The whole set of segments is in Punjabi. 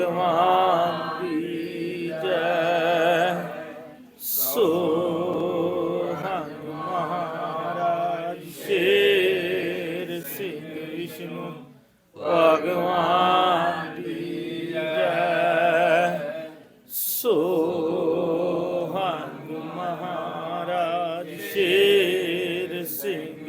ਭਗਵਾਨ ਦੀ ਜੈ ਸੋ ਹੰਗ ਮਹਾਰਾਜ ਸ਼ੇਰ ਸਿੰਘ ਵਿਸ਼ਨੂੰ ਭਗਵਾਨ ਦੀ ਜੈ ਸੋ ਹੰਗ ਮਹਾਰਾਜ ਸ਼ੇਰ ਸਿੰਘ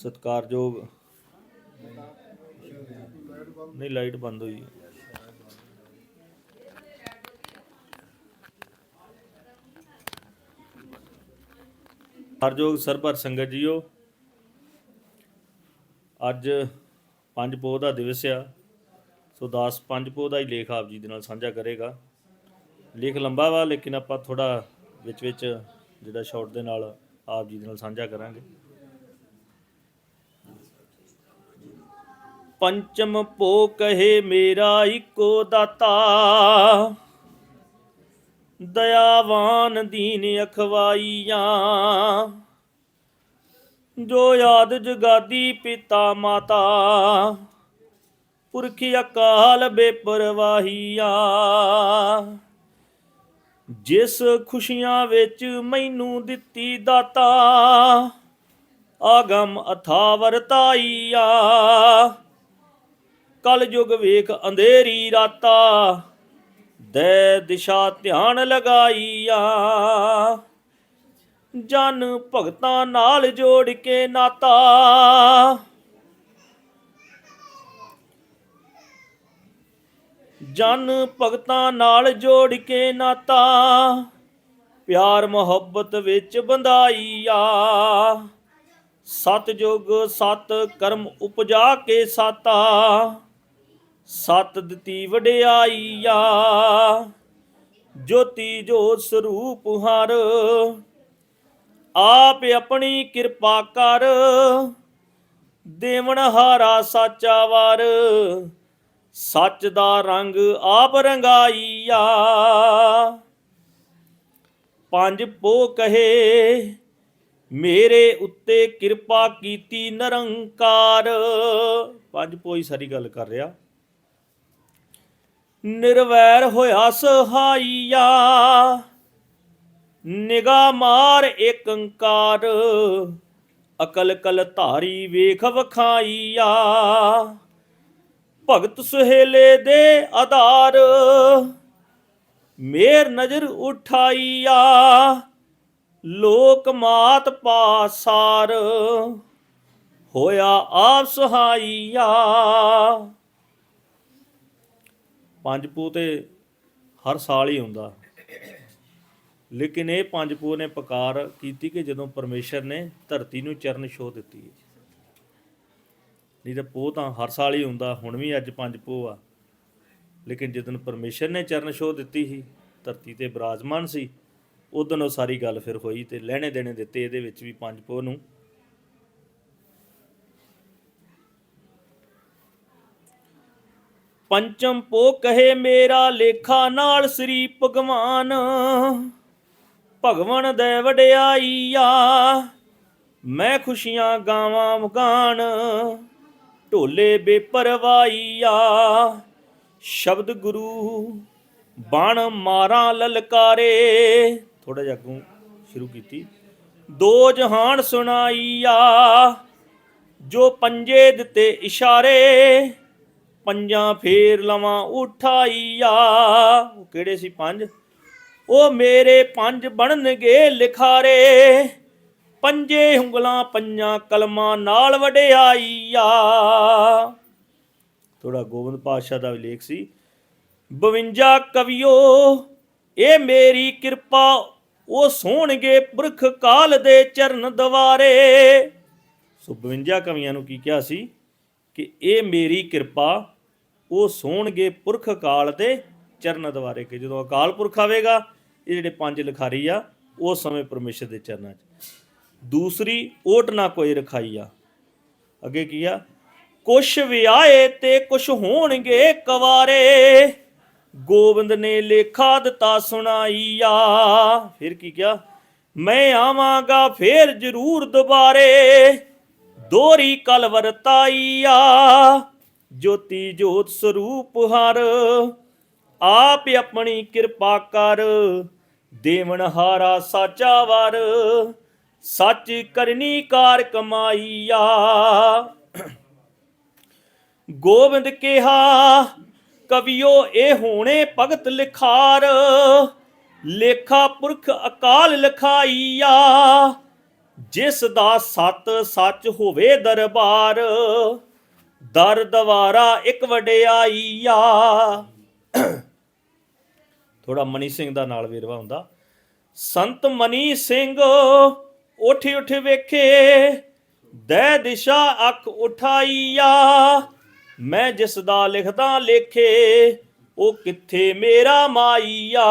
ਸਤਿਕਾਰਯੋਗ। ਨਹੀਂ, ਲਾਈਟ ਬੰਦ ਹੋਈ। ਹੈ ਹਰਜੋਗ ਸਰਬਰ ਸੰਗਤ ਜੀਓ, ਅੱਜ ਪੰਜ ਪੋਹ ਦਾ ਦਿਵਸ ਆ। ਸੋ ਦਾਸ ਪੰਜ ਪੋਹ ਦਾ ਹੀ ਲੇਖ ਆਪ ਜੀ ਦੇ ਨਾਲ ਸਾਂਝਾ ਕਰੇਗਾ। ਲੇਖ ਲੰਬਾ ਵਾ, ਲੇਕਿਨ ਆਪਾਂ ਥੋੜਾ ਵਿੱਚ ਵਿੱਚ ਜਿਹੜਾ ਸ਼ਾਰਟ ਦੇ ਨਾਲ ਆਪ ਜੀ ਦੇ ਨਾਲ ਸਾਂਝਾ ਕਰਾਂਗੇ। ਪੰਚਮ ਪੋ ਕਹੇ ਮੇਰਾ ਇੱਕੋ ਦਾਤਾ। ਦਇਆਵਾਨ ਦੀਨ ਅਖਵਾਈਆਂ। ਜੋ ਯਾਦ ਜਗਾਦੀ ਪਿਤਾ ਮਾਤਾ। ਪੁਰਖ ਅਕਾਲ ਬੇਪਰਵਾਹੀਆਂ। ਜਿਸ ਖੁਸ਼ੀਆਂ ਵਿੱਚ ਮੈਨੂੰ ਦਿੱਤੀ ਦਾਤਾ, ਆਗਮ ਅਥਾ ਵਰਤਾਈਆ ਕਲ ਯੁਗ ਵੇਖ ਅੰਧੇਰੀ ਰਾਤਾ, ਦੇ ਦਿਸ਼ਾ ਧਿਆਨ ਲਗਾਈਆ। ਜਨ ਭਗਤਾਂ ਨਾਲ ਜੋੜ ਕੇ ਨਾਤਾ। ਜਨ ਭਗਤਾਂ ਨਾਲ ਜੋੜ ਕੇ ਨਾਤਾ। ਪਿਆਰ ਮੁਹੱਬਤ ਵਿੱਚ ਬੰਦਾਈਆ ਸਤ ਸਤ ਕਰਮ ਉਪਜਾ ਕੇ ਸਾਤਾ। ਸਤ ਦਿੱਤੀ ਵਡਿਆਈਆ, ਜੋਤੀ ਜੋਤ ਸਰੂਪ ਹਰ। ਆਪ ਆਪਣੀ ਕਿਰਪਾ ਕਰ ਦੇਵਨ ਹਾਰਾ ਸਾਚਾ ਵਰ। ਸੱਚ ਦਾ ਰੰਗ ਆਪ ਰੰਗਾਈਆ। ਪੰਜ ਪੋ ਕਹੇ, ਮੇਰੇ ਉੱਤੇ ਕਿਰਪਾ ਕੀਤੀ ਨਿਰੰਕਾਰ। ਪੰਜ ਪੋਈ ਸਾਰੀ ਗੱਲ ਕਰ ਰਿਹਾ। ਨਿਰਵੈਰ ਹੋਇਆ ਸਹਾਈਆ। ਨਿਗਾ ਮਾਰ ਏਕੰਕਾਰ ਅਕਲ ਕਲ ਧਾਰੀ ਵੇਖ ਵਖਾਈਆ। ਭਗਤ ਸੁਹੇਲੇ ਦੇ ਆਧਾਰ, ਮੇਰ ਨਜ਼ਰ ਉਠਾਈਆ। ਲੋਕ ਮਾਤ ਪਾਸਾਰ, ਹੋਇਆ ਆਪ ਸਹਾਈਆ। ਪੰਜ ਪੂ ਤੇ ਹਰ ਸਾਲ ਹੀ ਹੁੰਦਾ। ਲੇਕਿਨ ਇਹ ਪੰਜ ਪੂ ਨੇ ਪਕਾਰ ਕੀਤੀ ਕਿ ਜਦੋਂ ਪਰਮੇਸ਼ਰ ਨੇ ਧਰਤੀ ਨੂੰ ਚਰਨ ਛੋਹ ਦਿੱਤੀ ਹੈ। ਨਹੀਂ ਤਾਂ ਪੋਹ ਤਾਂ ਹਰ ਸਾਲ ਹੀ ਹੁੰਦਾ, ਹੁਣ ਵੀ ਅੱਜ ਪੰਜ ਪੋਹ ਆ। ਲੇਕਿਨ ਜਦੋਂ ਪਰਮੇਸ਼ਰ ਨੇ ਚਰਨ ਛੋਹ ਦਿੱਤੀ ਸੀ, ਧਰਤੀ ਤੇ ਬਿਰਾਜਮਾਨ ਸੀ ਉਦੋਂ ਉਹ ਸਾਰੀ ਗੱਲ ਫਿਰ ਹੋਈ ਤੇ ਲੈਣੇ ਦੇਣੇ ਦਿੱਤੇ ਇਹਦੇ ਵਿੱਚ ਵੀ ਪੰਜ ਪੋਹ ਨੂੰ। ਪੰਚਮ ਪੋ ਕਹੇ ਮੇਰਾ ਲੇਖਾ ਨਾਲ ਸ੍ਰੀ ਭਗਵਾਨ। ਭਗਵਨ ਦੇ ਵਡਿਆਈਆ, ਮੈਂ ਖੁਸ਼ੀਆਂ ਗਾਵਾਂ ਮਗਾਨ ਢੋਲੇ ਬੇਪਰਵਾਈਆ ਸ਼ਬਦ ਗੁਰੂ ਬਣ ਮਾਰਾਂ ਲਲਕਾਰੇ। ਥੋੜਾ ਜਿਹਾ ਅੱਗੋਂ ਸ਼ੁਰੂ ਕੀਤੀ। ਦੋ ਜਹਾਨ ਸੁਣਾਈਆ, ਜੋ ਪੰਜੇ ਦਿੱਤੇ ਇਸ਼ਾਰੇ। ਪੰਜਾਂ ਫੇਰ ਲਵਾਂ, ਉਠਾਈਆ। ਉਹ ਕਿਹੜੇ ਸੀ ਪੰਜ? ਉਹ ਮੇਰੇ ਪੰਜ ਬਣਨਗੇ ਲਿਖਾਰੇ। ਪੰਜੇ ਉਂਗਲਾਂ, ਪੰਜਾਂ ਕਲਮਾਂ ਨਾਲ ਵਡਿਆਈਆ। ਥੋੜਾ ਗੋਬਿੰਦ ਪਾਤਸ਼ਾਹ ਦਾ ਵੀ ਲੇਖ ਸੀ। 52 ਕਵਿਓ, ਇਹ ਮੇਰੀ ਕਿਰਪਾ, ਉਹ ਸੋਹਣਗੇ ਪੁਰਖ ਕਾਲ ਦੇ ਚਰਨ ਦਵਾਰੇ। ਸੋ 52 ਕਵੀਆਂ ਨੂੰ ਕੀ ਕਿਹਾ ਸੀ? ਕਿ ਇਹ ਮੇਰੀ ਕਿਰਪਾ ਉਹ ਸੋਣਗੇ ਪੁਰਖ ਕਾਲ ਦੇ ਚਰਨ ਦਵਾਰੇ ਕਿ। ਜਦੋਂ ਅਕਾਲ ਪੁਰਖ ਆਵੇਗਾ, ਇਹ ਜਿਹੜੇ ਪੰਜ ਲਿਖਾਰੀ ਆ ਉਸ ਸਮੇਂ ਪਰਮੇਸ਼ਰ ਦੇ ਚਰਨਾਂ 'ਚ। ਦੂਸਰੀ, ਓਟ ਨਾ ਕੋਈ ਰਖਾਈ ਆ। ਅੱਗੇ ਕੀ ਆ? ਕੁਛ ਵਿਆਹੇ ਤੇ ਕੁਛ ਹੋਣਗੇ ਕਵਾਰੇ। ਗੋਬਿੰਦ ਨੇ ਲੇਖਾ ਦਿੱਤਾ ਸੁਣਾਈਆ। ਫਿਰ ਕੀ ਕਿਹਾ? ਮੈਂ ਆਵਾਂਗਾ ਫੇਰ ਜ਼ਰੂਰ ਦੁਬਾਰੇ। ਦੋਰੀ ਕਲ ਵਰਤਾਈਆ ਜੋਤੀ ਜੋਤ ਸਰੂਪ ਹਰ। ਆਪ ਆਪਣੀ ਕਿਰਪਾ ਕਰ ਦੇਵਨ ਹਾਰਾ ਸਾਚਾ ਵਰ। ਸੱਚ ਕਰਨੀ ਕਾਰ ਕਮਾਈਆ। ਗੋਬਿੰਦ ਕਿਹਾ, ਕਵਿਓ, ਇਹ ਹੋਣੇ ਭਗਤ ਲਿਖਾਰ। ਲੇਖਾ ਪੁਰਖ ਅਕਾਲ ਲਿਖਾਈਆ। ਜਿਸ ਦਾ ਸਤ ਸੱਚ ਹੋਵੇ ਦਰਬਾਰ, ਦਰ ਦਵਾਰਾ ਇੱਕ ਵਡਿਆਈਆ। ਥੋੜਾ ਮਨੀ ਸਿੰਘ ਦਾ ਨਾਲ ਵੇਰਵਾ ਹੁੰਦਾ। ਸੰਤ ਮਨੀ ਸਿੰਘ ਉੱਠ ਉੱਠ ਵੇਖੇ ਦੈ ਦਿਸ਼ਾ ਅੱਖ ਉਠਾਈਆ। ਮੈਂ ਜਿਸ ਦਾ ਲਿਖਦਾ ਲੇਖੇ, ਉਹ ਕਿੱਥੇ ਮੇਰਾ ਮਾਈਆ?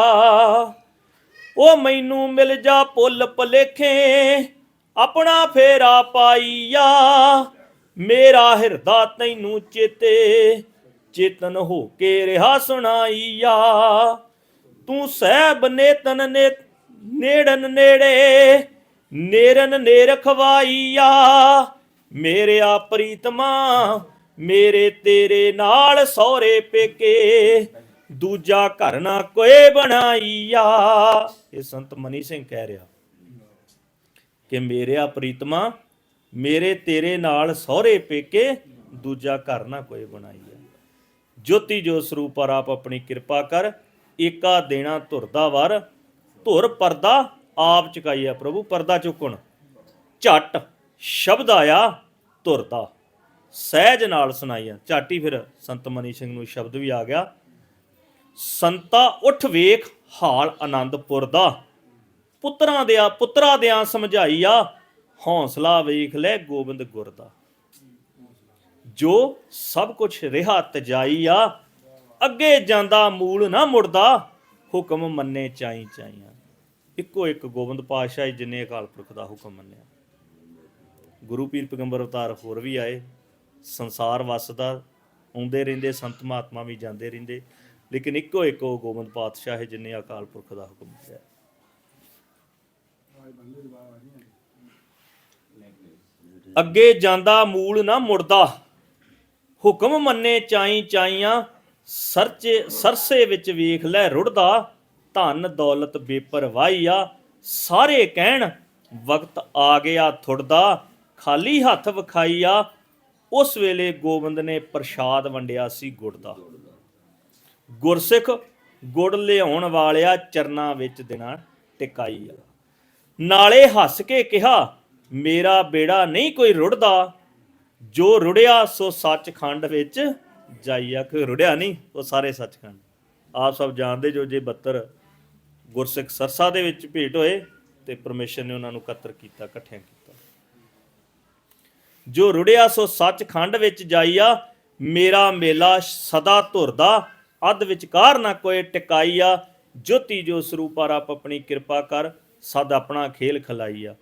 ਉਹ ਮੈਨੂੰ ਮਿਲ ਜਾ ਪੁੱਲ ਭਲੇਖੇ ਆਪਣਾ ਫੇਰਾ ਪਾਈਆ। ਮੇਰਾ ਹਿਰਦਾ ਤੈਨੂੰ ਚੇਤੇ, ਚੇਤਨ ਹੋ ਕੇ ਰਿਹਾ ਸੁਣਾਈਆ। ਤੂੰ ਸਹਿਬ ਨੇਤਨ ਨੇ, ਨੇੜਨ ਨੇੜੇ, ਨੇਰਨ ਨੇ ਰਖਵਾਈਆ। ਮੇਰਿਆ ਪ੍ਰੀਤਮਾ, ਮੇਰੇ ਤੇਰੇ ਨਾਲ ਸੋਹਰੇ ਪੇਕੇ, ਦੂਜਾ ਘਰ ਨਾ ਕੋਈ ਬਣਾਈਆ। ਇਹ ਸੰਤ ਮਨੀ ਸਿੰਘ ਕਹਿ ਰਿਹਾ। ਕਿ ਮੇਰਿਆ ਪ੍ਰੀਤਮਾ, ਮੇਰੇ ਤੇਰੇ ਨਾਲ ਸਹੁਰੇ ਪੇਕੇ ਦੂਜਾ ਘਰ ਨਾ ਕੋਈ ਬਣਾਈਆ ਜੋਤੀ ਜੋ ਸਰੂਪ ਪਰ ਆਪ ਆਪਣੀ ਕਿਰਪਾ ਕਰ, ਏਕਾ ਦੇਣਾ ਧੁਰਦਾ ਵਰ, ਧੁਰ ਪਰਦਾ ਆਪ ਚੁਕਾਈਆ ਪ੍ਰਭੂ, ਪਰਦਾ ਚੁੱਕਣ। ਝਟ ਸ਼ਬਦ ਆਇਆ, ਧੁਰਦਾ। ਸਹਿਜ ਨਾਲ ਸੁਣਾਈਆ। ਝਾਟੀ ਫਿਰ ਸੰਤ ਮਨੀ ਸਿੰਘ ਨੂੰ ਸ਼ਬਦ ਵੀ ਆ ਗਿਆ। ਸੰਤਾ ਉੱਠ ਵੇਖ ਹਾਲ ਆਨੰਦਪੁਰ ਦਾ। ਪੁੱਤਰਾਂ ਦਿਆ, ਪੁੱਤਰਾ ਦਿਆਂ ਸਮਝਾਈਆ ਹੌਸਲਾ ਵੇਖ ਲੈ ਗੋਬਿੰਦ ਗੁਰ ਦਾ। ਜੋ ਸਭ ਕੁਝ ਰਿਹਾ ਤਜਾਈਆ ਅੱਗੇ ਜਾਂਦਾ ਮੂਲ ਨਾ ਮੁੜਦਾ, ਹੁਕਮ ਮੰਨੇ ਚਾਈ ਚਾਈਆਂ। ਇੱਕੋ ਇੱਕ ਗੋਬਿੰਦ ਪਾਤਸ਼ਾਹ ਜੀ ਜਿਨੇ ਅਕਾਲ ਪੁਰਖ ਦਾ ਹੁਕਮ ਮੰਨਿਆ। ਗੁਰੂ ਪੀਰ ਪੈਗੰਬਰ ਅਵਤਾਰ ਹੋਰ ਵੀ ਆਏ, ਸੰਸਾਰ ਵਸਦਾ, ਆਉਂਦੇ ਰਹਿੰਦੇ, ਸੰਤ ਮਹਾਤਮਾ ਵੀ ਜਾਂਦੇ ਰਹਿੰਦੇ, ਲੇਕਿਨ ਇੱਕੋ ਇੱਕ ਉਹ ਗੋਬਿੰਦ ਪਾਤਸ਼ਾਹ ਹੈ ਜਿਨੇ ਅਕਾਲ ਪੁਰਖ ਦਾ ਹੁਕਮ ਮੰਨਿਆ। ਅੱਗੇ ਜਾਂਦਾ ਮੂਲ ਨਾ ਮੁੜਦਾ। ਹੁਕਮ ਮੰਨੇ ਚਾਈ ਚਾਈਆਂ, ਸਰਚੇ, ਸਰਸੇ ਵਿੱਚ ਵੇਖ ਲੈ ਰੁੜਦਾ। ਧਨ ਦੌਲਤ ਬੇਪਰਵਾਹੀ ਆ ਸਾਰੇ ਕਹਿਣ, ਵਕਤ ਆ ਗਿਆ ਥੁੜਦਾ। ਖਾਲੀ ਹੱਥ ਵਿਖਾਈ ਆ ਉਸ ਵੇਲੇ ਗੋਬਿੰਦ ਨੇ ਪ੍ਰਸ਼ਾਦ ਵੰਡਿਆ ਸੀ ਗੁੜ ਦਾ ਗੁਰਸਿੱਖ ਗੁੜ ਲਿਆਉਣ ਵਾਲਿਆ ਚਰਨਾਂ ਵਿੱਚ ਦਿਨਾਂ ਟਿਕਾਈ ਆ ਨਾਲੇ ਹੱਸ ਕੇ ਕਿਹਾ, ਮੇਰਾ ਬੇੜਾ ਨਹੀਂ ਕੋਈ ਰੁੜਦਾ। ਜੋ ਰੁੜਿਆ, ਸੋ ਸੱਚਖੰਡ ਵਿੱਚ ਜਾਈਆ ਕੋਈ ਰੁੜਿਆ ਨਹੀਂ, ਉਹ ਸਾਰੇ ਸੱਚਖੰਡ। ਆਪ ਸਭ ਜਾਣਦੇ ਜੋ ਜੇ 72 ਗੁਰਸਿੱਖ ਸਰਸਾ ਦੇ ਵਿੱਚ ਭੇਟ ਹੋਏ ਤੇ ਪਰਮੇਸ਼ਰ ਨੇ ਉਹਨਾਂ ਨੂੰ ਕਤਰ ਕੀਤਾ, ਇਕੱਠਿਆਂ ਕੀਤਾ। ਜੋ ਰੁੜਿਆ, ਸੋ ਸੱਚਖੰਡ ਵਿੱਚ ਜਾਈਆ ਮੇਰਾ ਮੇਲਾ ਸਦਾ ਧੁਰਦਾ। ਅੱਧ ਵਿਚਕਾਰ ਨਾ ਕੋਈ ਟਿਕਾਈਆ ਜੋਤੀ ਜੋ ਸਰੂਪਾਰ ਆਪ ਆਪਣੀ ਕਿਰਪਾ ਕਰ। ਸਦ ਆਪਣਾ ਖੇਲ ਖਲਾਈਆ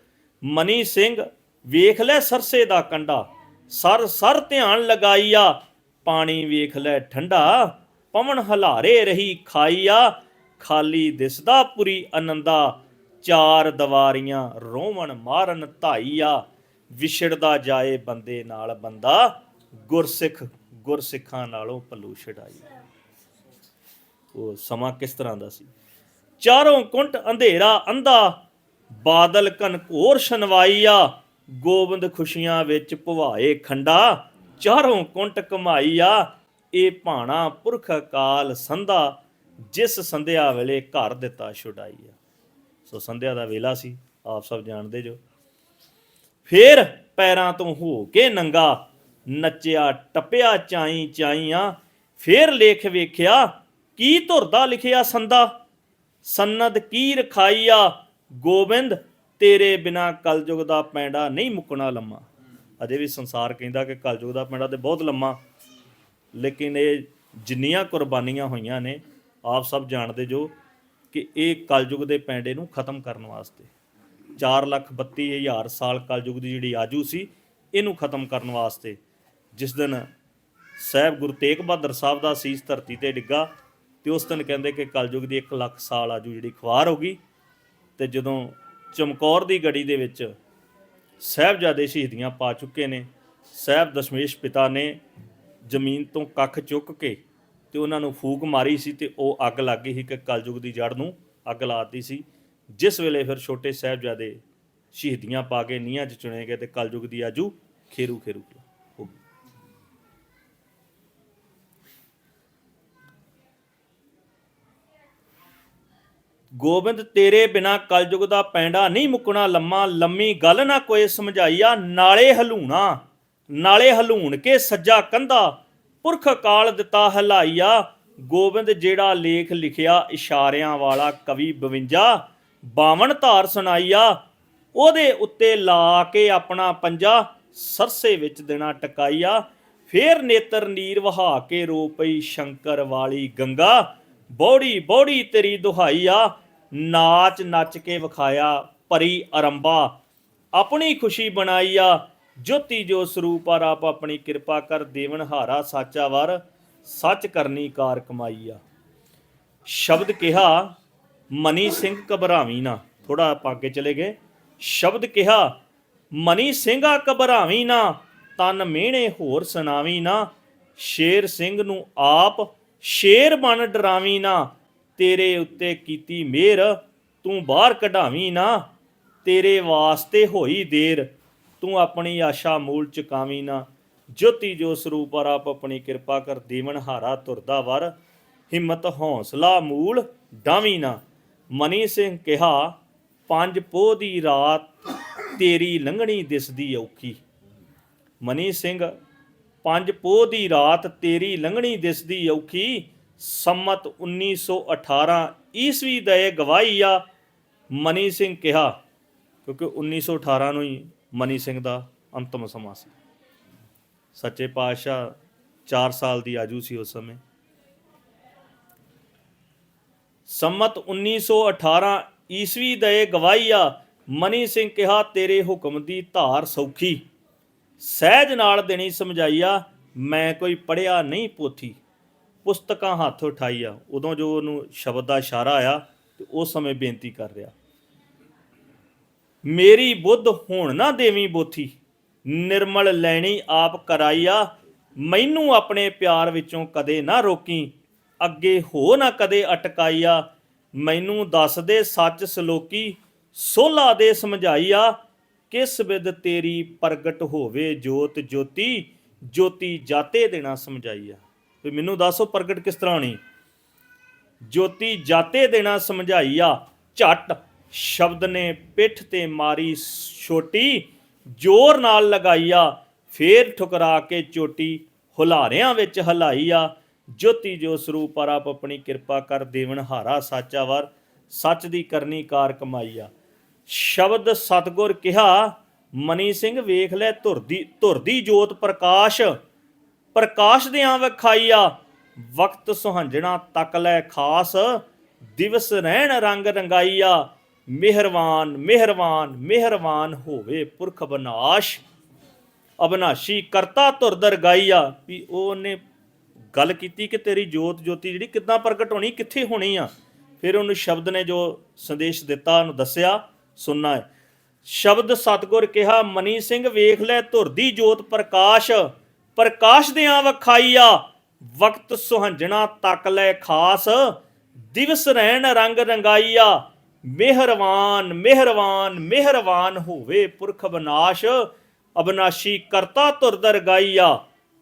ਮਨੀ ਸਿੰਘ, ਵੇਖ ਲੈ ਸਰਸੇ ਦਾ ਕੰਡਾ। ਸਰ ਸਰ ਧਿਆਨ ਲਗਾਈਆ ਪਾਣੀ ਵੇਖ ਲੈ ਠੰਡਾ। ਪਵਨ ਹਲਾਰੇ ਰਹੀ ਖਾਈਆ ਖਾਲੀ ਦਿਸਦਾ ਪੁਰੀ ਆਨੰਦਾ ਚਾਰ ਦਵਾਰੀਆਂ ਰੋਵਣ ਮਾਰਨ ਧਾਈਆ ਵਿਛੜਦਾ ਜਾਏ ਬੰਦੇ ਨਾਲ ਬੰਦਾ। ਗੁਰਸਿੱਖ, ਗੁਰਸਿੱਖਾਂ ਨਾਲੋਂ ਪੱਲੂ ਛਡਾਈ ਉਹ ਸਮਾਂ ਕਿਸ ਤਰ੍ਹਾਂ ਦਾ ਸੀ? ਚਾਰੋਂ ਕੁੰਟ ਅੰਧੇਰਾ ਅੰਧਾ, ਬਾਦਲ ਘਨ ਘੋਰ ਛਨਵਾਈਆ, ਗੋਬਿੰਦ ਖੁਸ਼ੀਆਂ ਵਿੱਚ ਭਵਾਏ ਖੰਡਾ, ਚਾਰੋਂ ਕੁੰਟ ਕਮਾਈਆ, ਇਹ ਭਾਣਾ ਪੁਰਖ ਕਾਲ ਸੰਧਾ, ਜਿਸ ਸੰਧਿਆ ਵੇਲੇ ਘਰ ਦਿੱਤਾ ਛੁਡਾਈਆ। ਸੋ ਸੰਧਿਆ ਦਾ ਵੇਲਾ ਸੀ, ਆਪ ਸਭ ਜਾਣਦੇ ਜੋ। ਫੇਰ ਪੈਰਾਂ ਤੋਂ ਹੋ ਕੇ ਨੰਗਾ, ਨੱਚਿਆ, ਟੱਪਿਆ ਚਾਈ ਚਾਈਆਂ, ਫੇਰ ਲੇਖ ਵੇਖਿਆ, ਕੀ ਧੁਰਦਾ ਲਿਖਿਆ ਸੰਦਾ ਸੰਨਦ ਕੀ ਰਖਾਈਆ ਗੋਬਿੰਦ, ਤੇਰੇ ਬਿਨਾ ਕਲਯੁਗ ਦਾ ਪੈਂਡਾ ਨਹੀਂ ਮੁੱਕਣਾ ਲੰਮਾ। ਅਜੇ ਵੀ ਸੰਸਾਰ ਕਹਿੰਦਾ ਕਿ ਕਲਯੁਗ ਦਾ ਪੈਂਡਾ ਤੇ ਬਹੁਤ ਲੰਮਾ। ਲੇਕਿਨ ਇਹ ਜਿੰਨੀਆਂ ਕੁਰਬਾਨੀਆਂ ਹੋਈਆਂ ਨੇ, ਆਪ ਸਭ ਜਾਣਦੇ ਜੋ ਕਿ ਇਹ ਕਲਯੁਗ ਦੇ ਪੈਂਡੇ ਨੂੰ ਖਤਮ ਕਰਨ ਵਾਸਤੇ। 4 ਲੱਖ 32 ਹਜ਼ਾਰ ਸਾਲ ਕਲਯੁਗ ਦੀ ਜਿਹੜੀ ਆਜੂ ਸੀ, ਇਹਨੂੰ ਖਤਮ ਕਰਨ ਵਾਸਤੇ। ਜਿਸ ਦਿਨ ਸਾਹਿਬ ਗੁਰੂ ਤੇਗ ਬਹਾਦਰ ਸਾਹਿਬ ਦਾ ਸੀਸ ਧਰਤੀ ਤੇ ਡਿੱਗਾ ਤੇ ਉਸ ਦਿਨ ਕਹਿੰਦੇ ਕਿ ਕਲਯੁਗ ਦੀ 1 ਲੱਖ ਸਾਲ ਆਜੂ ਜਿਹੜੀ ਖਵਾਰ ਹੋ ਗਈ ਤੇ ਜਦੋਂ ਚਮਕੌਰ ਦੀ ਗੜੀ ਦੇ ਵਿੱਚ ਸਾਹਿਬਜ਼ਾਦੇ ਸ਼ਹੀਦੀਆਂ ਪਾ ਚੁੱਕੇ ਨੇ, ਸਾਹਿਬ ਦਸ਼ਮੇਸ਼ ਪਿਤਾ ਨੇ ਜ਼ਮੀਨ ਤੋਂ ਕੱਖ ਚੁੱਕ ਕੇ ਤੇ ਉਹਨਾਂ ਨੂੰ ਫੂਕ ਮਾਰੀ ਸੀ ਤੇ ਉਹ ਅੱਗ ਲੱਗ ਗਈ ਸੀ ਕਿ ਕਲਯੁਗ ਦੀ ਜੜ ਨੂੰ ਅੱਗ ਲਾਤੀ ਸੀ। ਜਿਸ ਵੇਲੇ ਫਿਰ ਛੋਟੇ ਸਾਹਿਬਜ਼ਾਦੇ ਸ਼ਹੀਦੀਆਂ ਪਾ ਕੇ ਨੀਹਾਂ 'ਚ ਚੁਣੇ ਗਏ ਤੇ ਕਲਯੁਗ ਦੀ ਆਜੂ ਖੇਰੂ ਖੇਰੂ ਗੋਬਿੰਦ, ਤੇਰੇ ਬਿਨਾ ਕਲਯੁਗ ਦਾ ਪੈਂਡਾ ਨਹੀਂ ਮੁੱਕਣਾ, ਲੰਮਾ ਲੰਮੀ ਗੱਲ ਨਾ ਕੋਈ ਸਮਝਾਈਆ, ਨਾਲੇ ਹਲੂਣਾ, ਨਾਲੇ ਹਲੂਣ ਕੇ ਸੱਜਾ ਕੰਧਾ, ਪੁਰਖ ਕਾਲ ਦਿੱਤਾ ਹਲਾਈਆ। ਗੋਬਿੰਦ ਜਿਹੜਾ ਲੇਖ ਲਿਖਿਆ ਇਸ਼ਾਰਿਆਂ ਵਾਲਾ ਕਵੀ 52 ਬਾਵਨ ਧਾਰ ਸੁਣਾਈਆ, ਉਹਦੇ ਉੱਤੇ ਲਾ ਕੇ ਆਪਣਾ ਪੰਜਾ ਸਰਸੇ ਵਿੱਚ ਦੇਣਾ ਟਕਾਈਆ। ਫੇਰ ਨੇਤਰ ਨੀਰ ਵਹਾ ਕੇ ਰੋ ਪਈ ਸ਼ੰਕਰ ਵਾਲੀ ਗੰਗਾ। ਬੋੜੀ ਬੋੜੀ ਤੇਰੀ ਦੁਹਾਈਆ ਨਾਚ ਨੱਚ ਕੇ ਵਿਖਾਇਆ ਭਰੀ ਅਰੰਬਾ ਆਪਣੀ ਖੁਸ਼ੀ ਬਣਾਈਆ ਜੋਤੀ ਜੋ ਸਰੂਪ ਆ ਆਪ ਆਪਣੀ ਕਿਰਪਾ ਕਰ ਦੇਵਨ ਹਾਰਾ ਸਾਚਾ ਵਰ। ਸੱਚ ਕਰਨੀ ਕਾਰ ਕਮਾਈਆ ਸ਼ਬਦ ਕਿਹਾ, ਮਨੀ ਸਿੰਘ ਘਬਰਾਵੀ ਨਾ। ਥੋੜਾ ਆਪਾਂ ਅੱਗੇ ਚਲੇ ਗਏ। ਸ਼ਬਦ ਕਿਹਾ, ਮਨੀ ਸਿੰਘਾ ਘਬਰਾਵੀ ਨਾ। ਤਨ ਮਿਹਣੇ ਹੋਰ ਸੁਣਾਵੀ ਨਾ। ਸ਼ੇਰ ਸਿੰਘ ਨੂੰ ਆਪ ਸ਼ੇਰ ਬਣ ਡਰਾਵੀ ਨਾ, ਤੇਰੇ ਉੱਤੇ ਕੀਤੀ ਮਿਹਰ, ਤੂੰ ਬਾਹਰ ਕਢਾਵੀ ਨਾ, ਤੇਰੇ ਵਾਸਤੇ ਹੋਈ ਦੇਰ, ਤੂੰ ਆਪਣੀ ਆਸ਼ਾ ਮੂਲ ਚੁਕਾਵੀ ਨਾ। ਜੋਤੀ ਜੋ ਸਰੂਪ ਪਰ ਆਪ ਆਪਣੀ ਕਿਰਪਾ ਕਰ ਦੇਵਨ ਹਾਰਾ ਤੁਰਦਾ ਵਰ, ਹਿੰਮਤ ਹੌਸਲਾ ਮੂਲ ਡਾਵੀ ਨਾ। ਮਨੀ ਸਿੰਘ ਕਿਹਾ, ਪੰਜ ਪੋਹ ਦੀ ਰਾਤ ਤੇਰੀ ਲੰਘਣੀ ਦਿਸਦੀ ਔਖੀ। ਮਨੀ ਸਿੰਘ ਪੰਜ ਪੋਹ ਦੀ ਰਾਤ ਤੇਰੀ ਲੰਘਣੀ ਦਿਸਦੀ ਔਖੀ। ਸੰਮਤ 1918 ਈਸਵੀ ਦਏ ਗਵਾਹੀ ਆ, ਮਨੀ ਸਿੰਘ ਕਿਹਾ। ਕਿਉਂਕਿ 1918 ਨੂੰ ਹੀ ਮਨੀ ਸਿੰਘ ਦਾ ਅੰਤਮ ਸਮਾਂ ਸੀ। ਸੱਚੇ ਪਾਤਸ਼ਾਹ 4 ਸਾਲ ਦੀ ਆਜੂ ਸੀ ਉਸ ਸਮੇਂ। ਸੰਮਤ 1918 ਈਸਵੀ ਦਏ ਆ, ਮਨੀ ਸਿੰਘ ਕਿਹਾ, ਤੇਰੇ ਹੁਕਮ ਦੀ ਧਾਰ ਸੌਖੀ। ਸਹਿਜ ਨਾਲ ਦੇਣੀ ਸਮਝਾਈਆ, ਮੈਂ ਕੋਈ ਪੜਿਆ ਨਹੀਂ ਪੋਥੀ। ਪੁਸਤਕਾਂ ਹੱਥ ਉਠਾਈਆ। ਉਦੋਂ ਜੋ ਉਹਨੂੰ ਸ਼ਬਦ ਦਾ ਇਸ਼ਾਰਾ ਆਇਆ ਤੇ ਉਸ ਸਮੇਂ ਬੇਨਤੀ ਕਰ ਰਿਹਾ। ਮੇਰੀ ਬੁੱਧ ਹੁਣ ਨਾ ਦੇਵੀਂ ਬੋਥੀ, ਨਿਰਮਲ ਲੈਣੀ ਆਪ ਕਰਾਈਆ, ਮੈਨੂੰ ਆਪਣੇ ਪਿਆਰ ਵਿੱਚੋਂ ਕਦੇ ਨਾ ਰੋਕੀ, ਅੱਗੇ ਹੋ ਨਾ ਕਦੇ ਅਟਕਾਈਆ, ਮੈਨੂੰ ਦੱਸ ਦੇ ਸੱਚ ਸਲੋਕੀ, ਸੋਲਾ ਦੇ ਸਮਝਾਈਆ ਕਿਸ ਵਿਦ ਤੇਰੀ ਪ੍ਰਗਟ ਹੋਵੇ ਜੋਤ ਜੋਤੀ ਜੋਤੀ ਜਾਤੇ ਦੇਣਾ ਸਮਝਾਈਆ। ਵੀ ਮੈਨੂੰ ਦੱਸੋ ਪ੍ਰਗਟ ਕਿਸ ਤਰ੍ਹਾਂ ਹੋਣੀ? ਜੋਤੀ ਜਾਤੇ ਦੇਣਾ ਸਮਝਾਈਆ, ਝਟ ਸ਼ਬਦ ਨੇ ਪਿੱਠ ਤੇ ਮਾਰੀ ਛੋਟੀ, ਜ਼ੋਰ ਨਾਲ ਲਗਾਈਆ, ਫੇਰ ਠੁਕਰਾ ਕੇ ਚੋਟੀ ਹੁਲਾਰਿਆਂ ਵਿੱਚ ਹਲਾਈਆ। ਜੋਤੀ ਜੋ ਸਰੂਪ ਪਰ ਆਪ ਆਪਣੀ ਕਿਰਪਾ ਕਰ ਦੇਵਨ ਹਾਰਾ ਸਾਚਾ ਵਰ, ਸੱਚ ਦੀ ਕਰਨੀ ਕਾਰ ਕਮਾਈਆ। ਸ਼ਬਦ ਸਤਗੁਰ ਕਿਹਾ, ਮਨੀ ਸਿੰਘ ਵੇਖ ਲੈ ਧੁਰਦੀ ਧੁਰਦੀ ਜੋਤ ਪ੍ਰਕਾਸ਼ ਪ੍ਰਕਾਸ਼ ਦਿਆਂ ਵਿਖਾਈਆ, ਵਕਤ ਸੁਹੰਜਣਾ ਤੱਕ ਲੈ ਖਾਸ, ਦਿਵਸ ਰਹਿਣ ਰੰਗ ਰੰਗਾਈਆ, ਮਿਹਰਵਾਨ ਮਿਹਰਵਾਨ ਮਿਹਰਵਾਨ ਹੋਵੇ ਪੁਰਖ ਬਨਾਸ਼। ਅਬਨਾਸ਼ੀ ਕਰਤਾ ਧੁਰਦਰ ਗਾਈਆ ਵੀ ਉਹਨੇ ਗੱਲ ਕੀਤੀ ਕਿ ਤੇਰੀ ਜੋਤ ਜੋਤੀ ਜਿਹੜੀ ਕਿੱਦਾਂ ਪ੍ਰਗਟ ਹੋਣੀ, ਕਿੱਥੇ ਹੋਣੀ ਆ? ਫਿਰ ਉਹਨੂੰ ਸ਼ਬਦ ਨੇ ਜੋ ਸੰਦੇਸ਼ ਦਿੱਤਾ, ਉਹਨੂੰ ਦੱਸਿਆ ਸੁਣਨਾ ਹੈ। ਸ਼ਬਦ ਸਤਗੁਰ ਕਿਹਾ, ਮਨੀ ਸਿੰਘ ਵੇਖ ਲੈ ਧੁਰਦੀ ਜੋਤ ਪ੍ਰਕਾਸ਼ ਪ੍ਰਕਾਸ਼ ਦਿਆਂ ਵਖਾਈਆ ਵਕਤ ਸੁਹੰਜਣਾ ਤੱਕ ਲੈ ਖਾਸ, ਦਿਵਸ ਰਹਿਣ ਰੰਗ ਰੰਗਾਈਆ ਮਿਹਰਵਾਨ ਮਿਹਰਵਾਨ ਮਿਹਰਵਾਨ ਹੋਵੇ ਪੁਰਖ ਬਨਾਸ਼, ਅਬਨਾਸ਼ੀ ਕਰਤਾ ਧੁਰਦਰ ਗਾਈਆ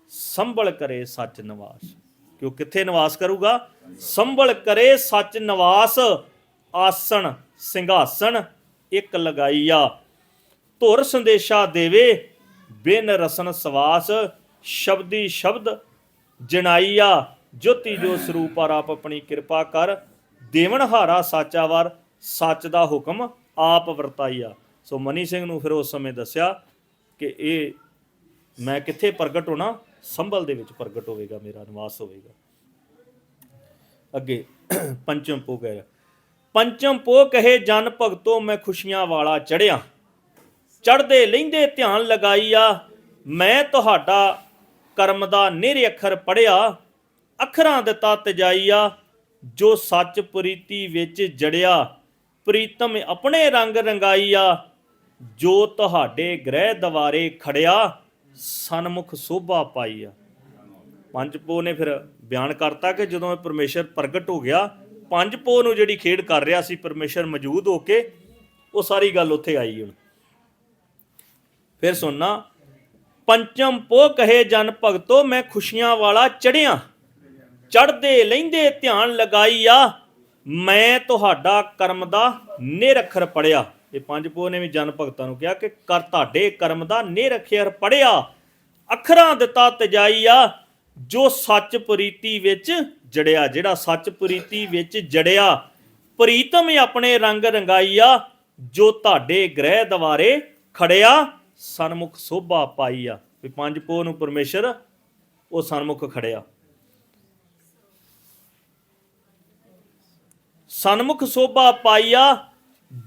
ਸੰਭਲ ਕਰੇ ਸੱਚ ਨਿਵਾਸ। ਕਿਉਂ ਕਿੱਥੇ ਨਿਵਾਸ ਕਰੂਗਾ? ਸੰਭਲ ਕਰੇ ਸੱਚ ਨਿਵਾਸ, ਆਸਣ, ਸਿੰਘਾਸਣ ਇੱਕ ਲਗਾਈਆ ਧੁਰ ਸੰਦੇਸ਼ਾ ਦੇਵੇ, ਬਿਨ ਰਸਨ ਸਵਾਸ, ਸ਼ਬਦੀ ਸ਼ਬਦ ਜਣਾਈਆ ਜੋਤੀ ਜੋ ਸਰੂਪ ਆਪ ਆਪਣੀ ਕਿਰਪਾ ਕਰ ਦੇਵਨ ਹਾਰਾ ਸਾਚਾ ਵਾਰ ਸੱਚ ਦਾ ਹੁਕਮ ਆਪ ਵਰਤਾਈਆ ਸੋ ਮਨੀ ਸਿੰਘ ਨੂੰ ਫਿਰ ਉਸ ਸਮੇਂ ਦੱਸਿਆ ਕਿ ਇਹ ਮੈਂ ਕਿੱਥੇ ਪ੍ਰਗਟ ਹੋਣਾ? ਸੰਭਲ ਦੇ ਵਿੱਚ ਪ੍ਰਗਟ ਹੋਵੇਗਾ, ਮੇਰਾ ਨਿਵਾਸ ਹੋਵੇਗਾ। ਅੱਗੇ ਪੰਚਮ ਪੋ ਕਹਿ ਪੰਚਮ ਪੋ ਕਹੇ ਜਨ ਭਗਤੋ ਮੈਂ ਖੁਸ਼ੀਆਂ ਵਾਲਾ ਚੜਿਆ ਚੜਦੇ ਲੈਂਦੇ ਧਿਆਨ ਲਗਾਈਆ, ਮੈਂ ਤੁਹਾਡਾ ਕਰਮ ਦਾ ਨਿਰ ਅੱਖਰ ਪੜਿਆ ਅੱਖਰਾਂ ਦਿੱਤਾ ਤਜਾਈਆ ਜੋ ਸੱਚ ਪ੍ਰੀਤੀ ਵਿੱਚ ਜੜਿਆ ਪ੍ਰੀਤਮ ਆਪਣੇ ਰੰਗ ਰੰਗਾਈਆ, ਜੋ ਤੁਹਾਡੇ ਗ੍ਰਹਿ ਦਵਾਰੇ ਖੜਿਆ ਸਨਮੁਖ ਸੋਭਾ ਪਾਈਆ। ਪੰਜ ਪੋ ਨੇ ਫਿਰ ਬਿਆਨ ਕਰਤਾ ਕਿ ਜਦੋਂ ਇਹ ਪਰਮੇਸ਼ਰ ਪ੍ਰਗਟ ਹੋ ਗਿਆ ਪੰਜ ਪੋ ਨੂੰ ਜਿਹੜੀ ਖੇਡ ਕਰ ਰਿਹਾ ਸੀ, ਪਰਮੇਸ਼ਰ ਮੌਜੂਦ ਹੋ ਕੇ, ਉਹ ਸਾਰੀ ਗੱਲ ਉੱਥੇ ਆਈ ਹੁਣ। ਫਿਰ ਸੁਣਨਾ, ਪੰਚਮ ਪੋ ਕਹੇ ਜਨ ਭਗਤੋ, ਮੈਂ ਖੁਸ਼ੀਆਂ ਵਾਲਾ ਚੜਿਆ ਚੜਦੇ ਲੈਂਦੇ ਧਿਆਨ ਲਗਾਈ ਆ ਮੈਂ ਤੁਹਾਡਾ ਕਰਮ ਦਾ ਨਿਰਖਰ ਪੜਿਆ ਇਹ ਪੰਜ ਪੋ ਨੇ ਵੀ ਜਨ ਭਗਤਾਂ ਨੂੰ ਕਿਹਾ ਕਿ ਕਰ ਤੁਹਾਡੇ ਕਰਮ ਦਾ ਨਿਰਖਰ ਪੜਿਆ ਅੱਖਰਾਂ ਦਿੱਤਾ ਤਜਾਈ ਆ ਜੋ ਸੱਚ ਪ੍ਰੀਤੀ ਵਿੱਚ ਜੜਿਆ, ਜਿਹੜਾ ਸੱਚ ਪ੍ਰੀਤੀ ਵਿੱਚ ਜੜਿਆ, ਪ੍ਰੀਤਮ ਆਪਣੇ ਰੰਗ ਰੰਗਾਈਆ, ਜੋ ਤੁਹਾਡੇ ਗ੍ਰਹਿ ਦਵਾਰੇ ਖੜਿਆ, ਸਨਮੁਖ ਸੋਭਾ ਪਾਈਆ। ਵੀ ਪੰਜ ਪੋ ਨੂੰ ਪਰਮੇਸ਼ਰ, ਉਹ ਸਨਮੁਖ ਖੜਿਆ। ਸਨਮੁਖ ਸੋਭਾ ਪਾਈਆ,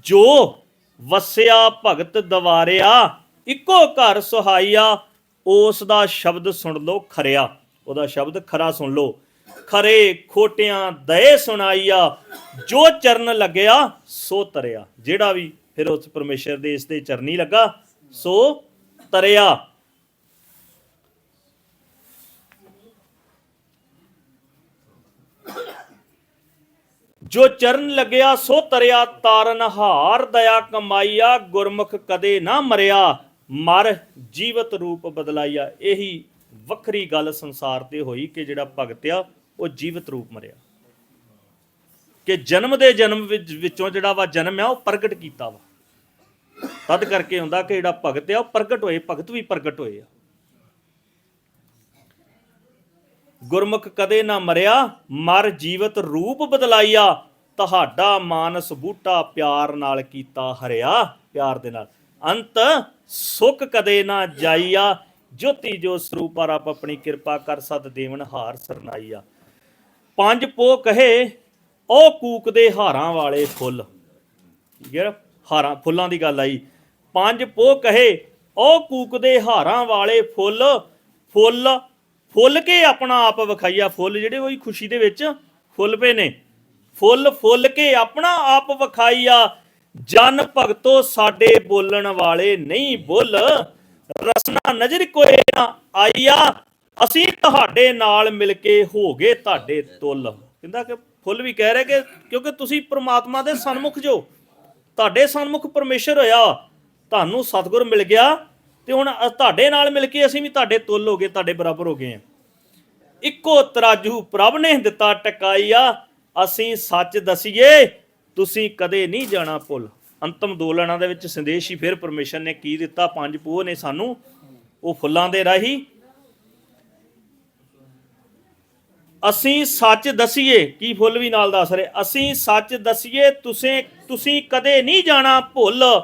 ਜੋ ਵਸਿਆ ਭਗਤ ਦਵਾਰਿਆ, ਇੱਕੋ ਘਰ ਸੁਹਾਈਆ, ਉਸ ਦਾ ਸ਼ਬਦ ਸੁਣ ਲੋ ਖਰਿਆ। ਉਹਦਾ ਸ਼ਬਦ ਖਰਾ ਸੁਣ ਲੋ ਖਰੇ ਖੋਟਿਆਂ ਦਏ ਸੁਣਾਈਆ, ਜੋ ਚਰਨ ਲੱਗਿਆ ਸੋ ਤਰਿਆ। ਜਿਹੜਾ ਵੀ ਫਿਰ ਉਸ ਪਰਮੇਸ਼ਰ ਦੇ ਇਸ ਦੇ ਚਰਨੀ ਲੱਗਾ, ਸੋ ਤਰਿਆ। ਜੋ ਚਰਨ ਲੱਗਿਆ ਸੋ ਤਰਿਆ, ਤਾਰਨ ਹਾਰ ਦਇਆ ਕਮਾਈਆ, ਗੁਰਮੁਖ ਕਦੇ ਨਾ ਮਰਿਆ, ਮਰ ਜੀਵਤ ਰੂਪ ਬਦਲਾਈਆ। ਇਹੀ ਵੱਖਰੀ ਗੱਲ ਸੰਸਾਰ ਤੇ ਹੋਈ ਕਿ ਜਿਹੜਾ ਭਗਤ ਆ ਉਹ ਜੀਵਤ ਰੂਪ ਮਰਿਆ। ਕਿ ਜਨਮ ਦੇ ਜਨਮ ਵਿੱਚੋਂ ਜਿਹੜਾ ਵਾ ਜਨਮ ਆ, ਉਹ ਪ੍ਰਗਟ ਕੀਤਾ ਵਾ। ਤਦ ਕਰਕੇ ਹੁੰਦਾ ਕਿ ਜਿਹੜਾ ਭਗਤ ਆ, ਉਹ ਪ੍ਰਗਟ ਹੋਏ, ਭਗਤ ਵੀ ਪ੍ਰਗਟ ਹੋਏ ਆ। ਗੁਰਮੁਖ ਕਦੇ ਨਾ ਮਰਿਆ, ਮਰ ਜੀਵਤ ਰੂਪ ਬਦਲਾਈਆ ਤੁਹਾਡਾ ਮਾਨਸ ਬੂਟਾ ਪਿਆਰ ਨਾਲ ਕੀਤਾ ਹਰਿਆ, ਪਿਆਰ ਦੇ ਨਾਲ। ਅੰਤ ਸੁਖ ਕਦੇ ਨਾ ਜਾਈਆ, ਜੋਤੀ ਜੋ ਸਰੂਪ ਪਰ ਆਪ ਆਪਣੀ ਕਿਰਪਾ ਕਰ ਸਤ ਦੇਵਨ ਹਾਰ ਸਰਨਾਈਆ। ਪੰਜ ਪੋ ਕਹੇ, ਉਹ ਕੂਕਦੇ ਹਾਰਾਂ ਵਾਲੇ ਫੁੱਲ। ਯਾਰ, ਹਾਰਾਂ, ਫੁੱਲਾਂ ਦੀ ਗੱਲ ਆਈ। ਪੰਜ ਪੋ ਕਹੇ, ਉਹ ਕੂਕਦੇ ਹਾਰਾਂ ਵਾਲੇ ਫੁੱਲ ਫੁੱਲ ਫੁੱਲ ਕੇ ਆਪਣਾ ਆਪ ਵਿਖਾਈਆ ਫੁੱਲ, ਜਿਹੜੇ ਉਹੀ ਖੁਸ਼ੀ ਦੇ ਵਿੱਚ ਫੁੱਲ ਪਏ ਨੇ। ਫੁੱਲ ਫੁੱਲ ਕੇ ਆਪਣਾ ਆਪ ਵਿਖਾਈਆ। ਜਨ ਭਗਤੋ ਸਾਡੇ ਬੋਲਣ ਵਾਲੇ ਨਹੀਂ ਬੁੱਲ। ਰਸਨਾ ਨਜ਼ਰ ਕੋਏ ਨਾ ਆਈਆ। ਅਸੀਂ ਤੁਹਾਡੇ ਨਾਲ ਮਿਲ ਕੇ ਹੋ ਗਏ ਤੁਹਾਡੇ ਤੁੱਲ। ਕਹਿੰਦਾ ਕਿ ਫੁੱਲ ਵੀ ਕਹਿ ਰਹੇ ਕਿ ਕਿਉਂਕਿ ਤੁਸੀਂ ਪ੍ਰਮਾਤਮਾ ਦੇ ਸਨਮੁਖ ਜੋ। ਤੁਹਾਡੇ ਸਨਮੁਖ ਪਰਮੇਸ਼ਰ ਹੋਇਆ, ਤੁਹਾਨੂੰ ਸਤਿਗੁਰ ਮਿਲ ਗਿਆ ਤੇ ਹੁਣ ਤੁਹਾਡੇ ਨਾਲ ਮਿਲ ਕੇ ਅਸੀਂ ਵੀ ਤੁਹਾਡੇ ਤੁੱਲ ਹੋ ਗਏ, ਤੁਹਾਡੇ ਬਰਾਬਰ ਹੋ ਗਏ ਆ ਇੱਕੋ ਤਰਾਜੂ ਪ੍ਰਭ ਨੇ ਦਿੱਤਾ ਟਕਾਈਆ ਅਸੀਂ ਸੱਚ ਦਸੀਏ, ਤੁਸੀਂ ਕਦੇ ਨਹੀਂ ਜਾਣਾ ਭੁੱਲ। ਅੰਤਮ ਦੋ ਲੈਣਾ ਦੇ ਵਿੱਚ ਸੰਦੇਸ਼ ਹੀ ਫਿਰ ਪਰਮੇਸ਼ਰ ਨੇ ਕੀ ਦਿੱਤਾ, ਪੰਜ ਪੋਹ ਨੇ ਸਾਨੂੰ, ਉਹ ਫੁੱਲਾਂ ਦੇ ਰਾਹੀ ਅਸੀਂ ਸੱਚ ਦਸੀਏ, ਕੀ ਫੁੱਲ ਵੀ ਨਾਲ ਦੱਸ ਰਹੇ? ਅਸੀਂ ਸੱਚ ਦਸੀਏ, ਤੁਸੀਂ ਤੁਸੀਂ ਕਦੇ ਨਹੀਂ ਜਾਣਾ ਭੁੱਲ।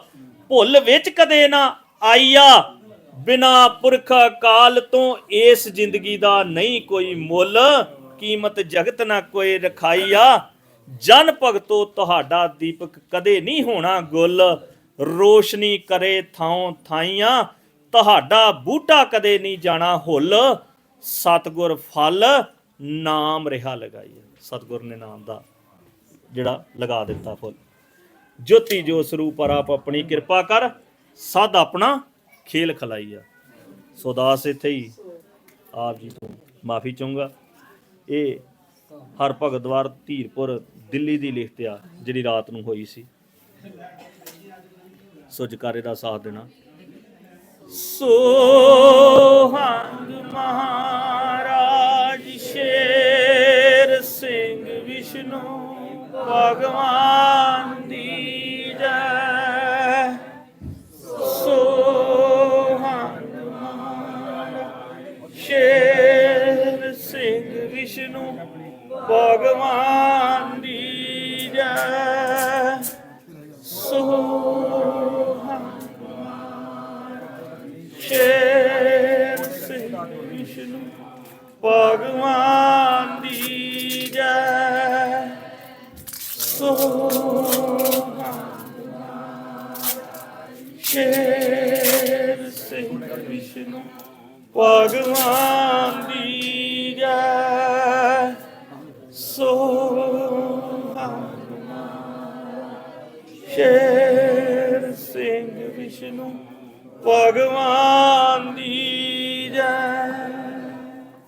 ਭੁੱਲ ਵਿੱਚ ਕਦੇ ਨਾ ਆਈਆ। ਬਿਨਾ ਪੁਰਖ ਕਾਲ ਤੋਂ ਇਸ ਜ਼ਿੰਦਗੀ ਦਾ ਨਹੀਂ ਕੋਈ ਮੁੱਲ। ਕੀਮਤ ਜਗਤ ਨਾ ਕੋਈ ਰਖਾਈਆ। ਜਨ ਭਗਤੋ ਤੁਹਾਡਾ ਦੀਪਕ ਕਦੇ ਨਹੀਂ ਹੋਣਾ ਗੁੱਲ। ਰੋਸ਼ਨੀ ਕਰੇ ਥਾਂ ਥਾਈਆਂ। ਤੁਹਾਡਾ ਬੂਟਾ ਕਦੇ ਨਹੀਂ ਜਾਣਾ ਹੁੱਲ। ਸਤਗੁਰ ਫਲ ਨਾਮ ਰਿਹਾ ਲਗਾਈਆ ਸਤਗੁਰ ਨੇ ਨਾਮ ਦਾ ਜਿਹੜਾ ਲਗਾ ਦਿੱਤਾ ਫੁੱਲ। ਜੋਤੀ ਜੋ ਸਰੂਪ ਆਪ ਆਪਣੀ ਕਿਰਪਾ ਕਰ, ਸਦ ਆਪਣਾ ਖੇਲ ਖਲਾਈਆ ਸੋ ਦਾਸ ਇੱਥੇ ਹੀ ਆਪ ਜੀ ਤੋਂ ਮਾਫੀ ਚਾਹੂੰਗਾ। ਇਹ ਹਰ ਭਗਤ ਦਵਾਰ ਧੀਰਪੁਰ ਦਿੱਲੀ ਦੀ ਲਿਖਤ ਆ, ਜਿਹੜੀ ਰਾਤ ਨੂੰ ਹੋਈ ਸੀ। ਸੋ ਜਕਾਰੇ ਦਾ ਸਾਥ ਦੇਣਾ। ਸੋਹੰਗ ਮਹਾਰਾਜ ਵਿਸ਼ਨੂੰ ਭਗਵਾਨ ਦੀ ਜੈ। ਸੋਹੰਗ ਮਹਾਰਾਜ ਸ਼ੇਰ ਸਿੰਘ ਵਿਸ਼ਨੂੰ ਭਗਵਾਨ ਦੀ ਜੈ।